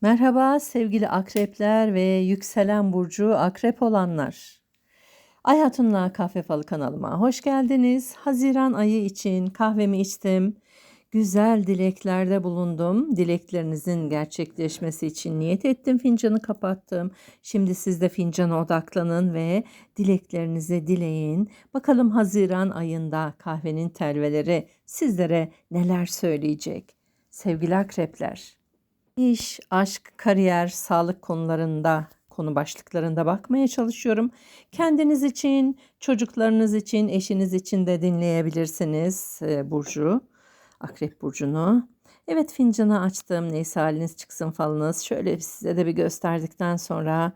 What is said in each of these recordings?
Merhaba sevgili akrepler ve yükselen burcu akrep olanlar. Ay Hatun'la Kahve Falı kanalıma hoş geldiniz. Haziran ayı için kahvemi içtim. Güzel dileklerde bulundum. Dileklerinizin gerçekleşmesi için niyet ettim. Fincanı kapattım. Şimdi siz de fincana odaklanın ve dileklerinizi dileyin. Bakalım Haziran ayında kahvenin telveleri sizlere neler söyleyecek? Sevgili akrepler. İş, aşk, kariyer, sağlık konularında, konu başlıklarında bakmaya çalışıyorum. Kendiniz için, çocuklarınız için, eşiniz için de dinleyebilirsiniz e, Burcu, Akrep Burcu'nu. Evet fincanı açtım. Neyse haliniz çıksın falınız. Şöyle size de bir gösterdikten sonra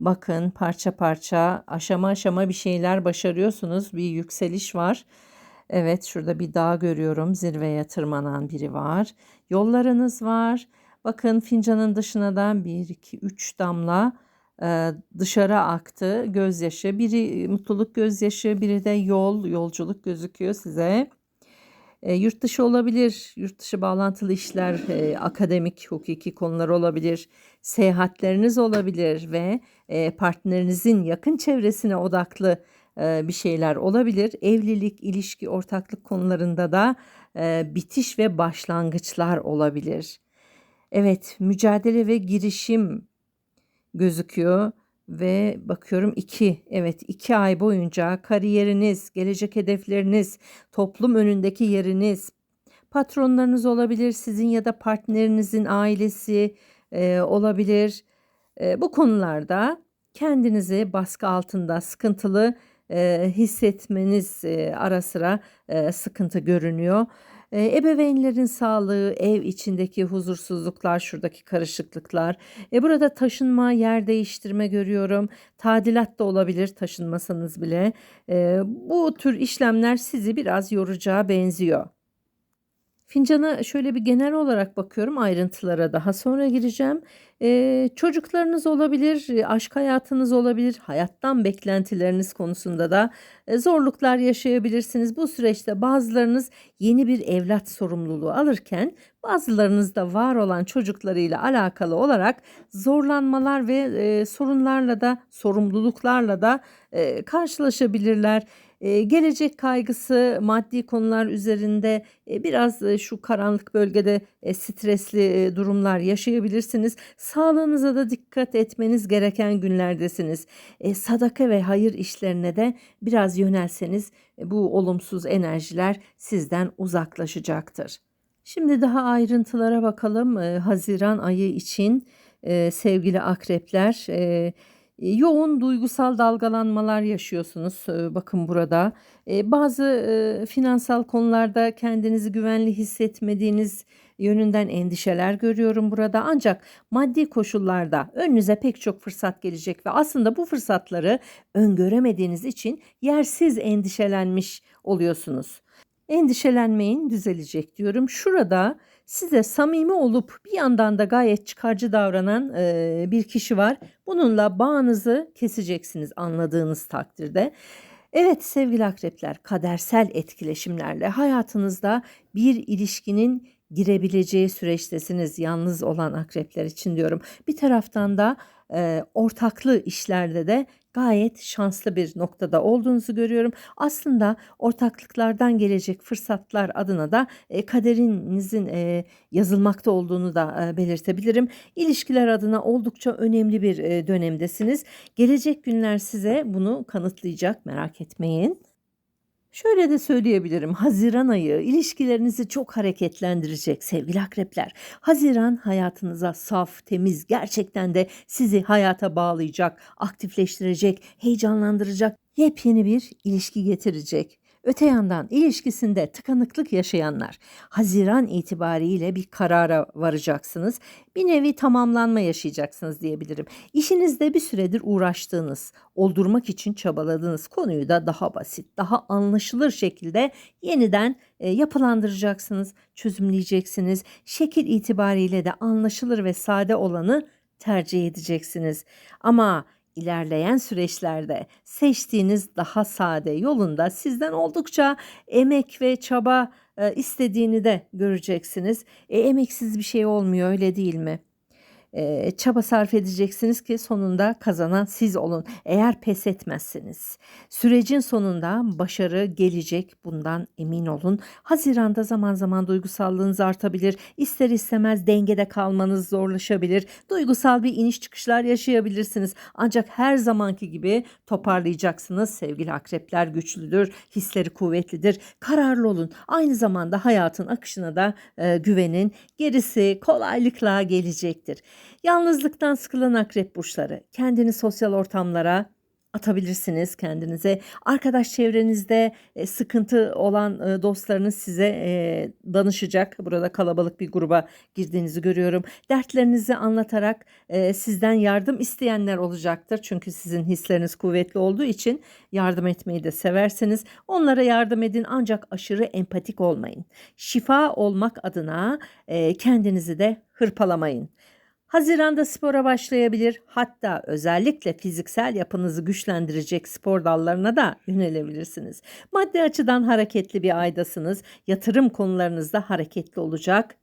bakın parça parça aşama aşama bir şeyler başarıyorsunuz. Bir yükseliş var. Evet şurada bir dağ görüyorum. Zirveye tırmanan biri var. Yollarınız var. Bakın fincanın dışına da 1, 2, 3 damla e, dışarı aktı gözyaşı. Biri mutluluk gözyaşı, biri de yol, yolculuk gözüküyor size. E, yurt dışı olabilir, yurt dışı bağlantılı işler, e, akademik, hukuki konular olabilir, seyahatleriniz olabilir ve e, partnerinizin yakın çevresine odaklı e, bir şeyler olabilir. Evlilik, ilişki, ortaklık konularında da e, bitiş ve başlangıçlar olabilir. Evet, mücadele ve girişim gözüküyor ve bakıyorum iki, evet iki ay boyunca kariyeriniz, gelecek hedefleriniz, toplum önündeki yeriniz, patronlarınız olabilir, sizin ya da partnerinizin ailesi e, olabilir. E, bu konularda kendinizi baskı altında sıkıntılı e, hissetmeniz e, ara sıra e, sıkıntı görünüyor. E, ebeveynlerin sağlığı, ev içindeki huzursuzluklar, şuradaki karışıklıklar. E, burada taşınma, yer değiştirme görüyorum. Tadilat da olabilir taşınmasanız bile. E, bu tür işlemler sizi biraz yoracağı benziyor. Fincana şöyle bir genel olarak bakıyorum ayrıntılara daha sonra gireceğim. Ee, çocuklarınız olabilir, aşk hayatınız olabilir, hayattan beklentileriniz konusunda da e, zorluklar yaşayabilirsiniz. Bu süreçte bazılarınız yeni bir evlat sorumluluğu alırken bazılarınız da var olan çocuklarıyla alakalı olarak zorlanmalar ve e, sorunlarla da sorumluluklarla da e, karşılaşabilirler. Ee, gelecek kaygısı maddi konular üzerinde e, biraz e, şu karanlık bölgede e, stresli durumlar yaşayabilirsiniz. Sağlığınıza da dikkat etmeniz gereken günlerdesiniz. sadaka ve hayır işlerine de biraz yönelseniz bu olumsuz enerjiler sizden uzaklaşacaktır. Şimdi daha ayrıntılara bakalım. Haziran ayı için sevgili akrepler yoğun duygusal dalgalanmalar yaşıyorsunuz. Bakın burada bazı finansal konularda kendinizi güvenli hissetmediğiniz yönünden endişeler görüyorum burada. Ancak maddi koşullarda önünüze pek çok fırsat gelecek ve aslında bu fırsatları öngöremediğiniz için yersiz endişelenmiş oluyorsunuz. Endişelenmeyin düzelecek diyorum. Şurada size samimi olup bir yandan da gayet çıkarcı davranan e, bir kişi var. Bununla bağınızı keseceksiniz anladığınız takdirde. Evet sevgili akrepler kadersel etkileşimlerle hayatınızda bir ilişkinin girebileceği süreçtesiniz yalnız olan akrepler için diyorum. Bir taraftan da e, ortaklı işlerde de gayet şanslı bir noktada olduğunuzu görüyorum. Aslında ortaklıklardan gelecek fırsatlar adına da e, kaderinizin e, yazılmakta olduğunu da e, belirtebilirim. İlişkiler adına oldukça önemli bir e, dönemdesiniz. Gelecek günler size bunu kanıtlayacak merak etmeyin. Şöyle de söyleyebilirim. Haziran ayı ilişkilerinizi çok hareketlendirecek sevgili akrepler. Haziran hayatınıza saf, temiz, gerçekten de sizi hayata bağlayacak, aktifleştirecek, heyecanlandıracak, yepyeni bir ilişki getirecek. Öte yandan ilişkisinde tıkanıklık yaşayanlar Haziran itibariyle bir karara varacaksınız. Bir nevi tamamlanma yaşayacaksınız diyebilirim. İşinizde bir süredir uğraştığınız, oldurmak için çabaladığınız konuyu da daha basit, daha anlaşılır şekilde yeniden e, yapılandıracaksınız, çözümleyeceksiniz. Şekil itibariyle de anlaşılır ve sade olanı tercih edeceksiniz. Ama ilerleyen süreçlerde seçtiğiniz daha sade yolunda sizden oldukça emek ve çaba e, istediğini de göreceksiniz. E, emeksiz bir şey olmuyor öyle değil mi? E, çaba sarf edeceksiniz ki sonunda kazanan siz olun. Eğer pes etmezseniz. Sürecin sonunda başarı gelecek bundan emin olun. Haziranda zaman zaman duygusallığınız artabilir. İster istemez dengede kalmanız zorlaşabilir. Duygusal bir iniş çıkışlar yaşayabilirsiniz. Ancak her zamanki gibi toparlayacaksınız. Sevgili akrepler güçlüdür, hisleri kuvvetlidir. Kararlı olun. Aynı zamanda hayatın akışına da e, güvenin. Gerisi kolaylıkla gelecektir. Yalnızlıktan sıkılan akrep burçları kendini sosyal ortamlara atabilirsiniz kendinize. Arkadaş çevrenizde e, sıkıntı olan e, dostlarınız size e, danışacak. Burada kalabalık bir gruba girdiğinizi görüyorum. Dertlerinizi anlatarak sizden yardım isteyenler olacaktır. Çünkü sizin hisleriniz kuvvetli olduğu için yardım etmeyi de seversiniz. Onlara yardım edin ancak aşırı empatik olmayın. Şifa olmak adına kendinizi de hırpalamayın. Haziranda spora başlayabilir. Hatta özellikle fiziksel yapınızı güçlendirecek spor dallarına da yönelebilirsiniz. Maddi açıdan hareketli bir aydasınız. Yatırım konularınızda hareketli olacak.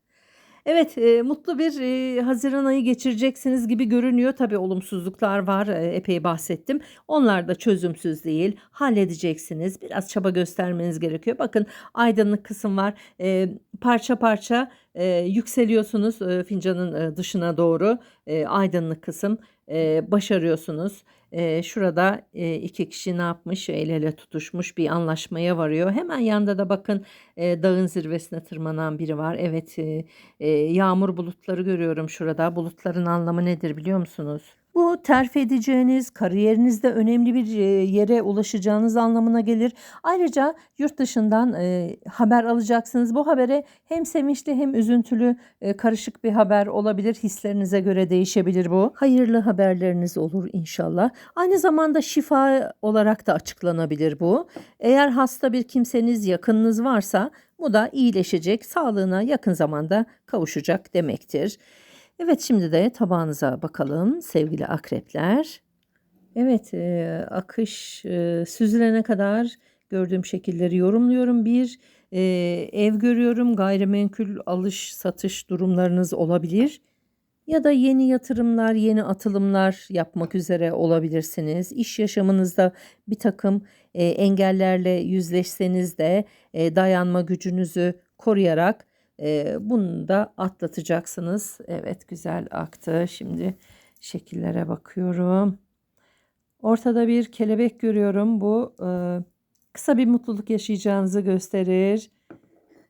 Evet, e, mutlu bir e, Haziran ayı geçireceksiniz gibi görünüyor. Tabii olumsuzluklar var, e, epey bahsettim. Onlar da çözümsüz değil, halledeceksiniz. Biraz çaba göstermeniz gerekiyor. Bakın aydınlık kısım var. E, parça parça e, yükseliyorsunuz e, fincanın e, dışına doğru. E, aydınlık kısım e, başarıyorsunuz. Şurada iki kişi ne yapmış? El ele tutuşmuş bir anlaşmaya varıyor. Hemen yanda da bakın dağın zirvesine tırmanan biri var. Evet yağmur bulutları görüyorum şurada. Bulutların anlamı nedir biliyor musunuz? Bu terfi edeceğiniz, kariyerinizde önemli bir e, yere ulaşacağınız anlamına gelir. Ayrıca yurt dışından e, haber alacaksınız. Bu habere hem sevinçli hem üzüntülü e, karışık bir haber olabilir. Hislerinize göre değişebilir bu. Hayırlı haberleriniz olur inşallah. Aynı zamanda şifa olarak da açıklanabilir bu. Eğer hasta bir kimseniz, yakınınız varsa bu da iyileşecek, sağlığına yakın zamanda kavuşacak demektir. Evet şimdi de tabağınıza bakalım sevgili akrepler. Evet e, akış e, süzülene kadar gördüğüm şekilleri yorumluyorum. Bir e, ev görüyorum gayrimenkul alış satış durumlarınız olabilir. Ya da yeni yatırımlar, yeni atılımlar yapmak üzere olabilirsiniz. İş yaşamınızda bir takım e, engellerle yüzleşseniz de e, dayanma gücünüzü koruyarak e, bunu da atlatacaksınız. Evet güzel aktı. Şimdi şekillere bakıyorum. Ortada bir kelebek görüyorum. Bu e, kısa bir mutluluk yaşayacağınızı gösterir.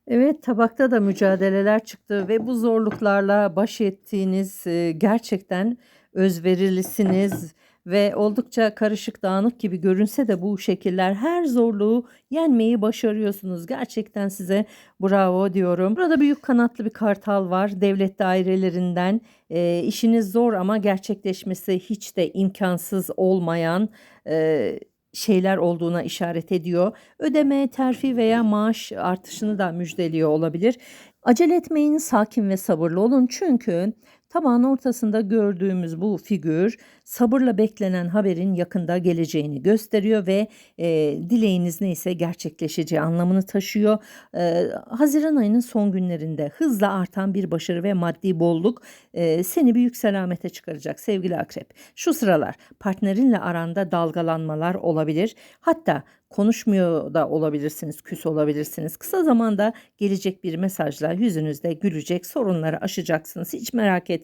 Evet tabakta da mücadeleler çıktı ve bu zorluklarla baş ettiğiniz e, gerçekten özverilisiniz ve oldukça karışık dağınık gibi görünse de bu şekiller her zorluğu yenmeyi başarıyorsunuz. Gerçekten size bravo diyorum. Burada büyük kanatlı bir kartal var devlet dairelerinden. E, işiniz zor ama gerçekleşmesi hiç de imkansız olmayan e, şeyler olduğuna işaret ediyor. Ödeme, terfi veya maaş artışını da müjdeliyor olabilir. Acele etmeyin, sakin ve sabırlı olun çünkü tabağın ortasında gördüğümüz bu figür sabırla beklenen haberin yakında geleceğini gösteriyor ve e, dileğiniz neyse gerçekleşeceği anlamını taşıyor. E, Haziran ayının son günlerinde hızla artan bir başarı ve maddi bolluk e, seni büyük selamete çıkaracak sevgili akrep. Şu sıralar partnerinle aranda dalgalanmalar olabilir. Hatta konuşmuyor da olabilirsiniz, küs olabilirsiniz. Kısa zamanda gelecek bir mesajla yüzünüzde gülecek, sorunları aşacaksınız. Hiç merak etmeyin.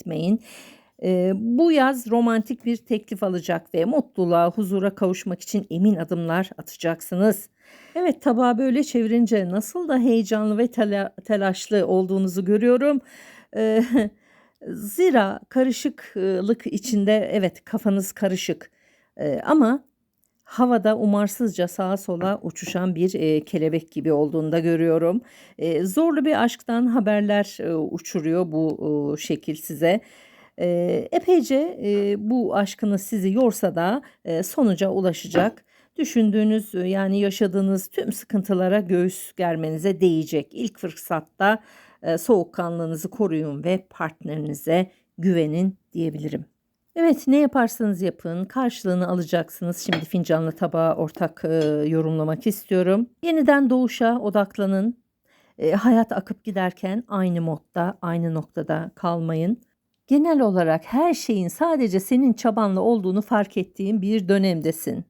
E, bu yaz romantik bir teklif alacak ve mutluluğa, huzura kavuşmak için emin adımlar atacaksınız. Evet tabağı böyle çevirince nasıl da heyecanlı ve tela, telaşlı olduğunuzu görüyorum. E, zira karışıklık içinde evet kafanız karışık e, ama havada umarsızca sağa sola uçuşan bir e, kelebek gibi olduğunu da görüyorum. E, zorlu bir aşktan haberler e, uçuruyor bu e, şekil size. E, epeyce e, bu aşkınız sizi yorsa da e, sonuca ulaşacak. Düşündüğünüz yani yaşadığınız tüm sıkıntılara göğüs germenize değecek. İlk fırsatta e, soğukkanlığınızı koruyun ve partnerinize güvenin diyebilirim. Evet ne yaparsanız yapın karşılığını alacaksınız. Şimdi fincanla tabağı ortak e, yorumlamak istiyorum. Yeniden doğuşa odaklanın. E, hayat akıp giderken aynı modda, aynı noktada kalmayın. Genel olarak her şeyin sadece senin çabanla olduğunu fark ettiğin bir dönemdesin.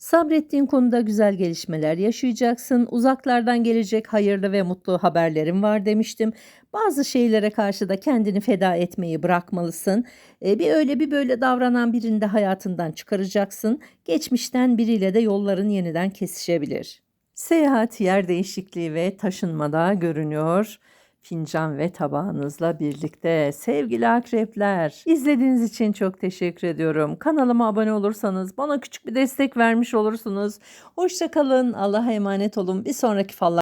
Sabrettiğin konuda güzel gelişmeler yaşayacaksın. Uzaklardan gelecek hayırlı ve mutlu haberlerim var demiştim. Bazı şeylere karşı da kendini feda etmeyi bırakmalısın. E, bir öyle bir böyle davranan birini de hayatından çıkaracaksın. Geçmişten biriyle de yolların yeniden kesişebilir. Seyahat, yer değişikliği ve taşınmada görünüyor. Fincan ve tabağınızla birlikte sevgili akrepler. İzlediğiniz için çok teşekkür ediyorum. Kanalıma abone olursanız bana küçük bir destek vermiş olursunuz. Hoşça kalın. Allah'a emanet olun. Bir sonraki fallar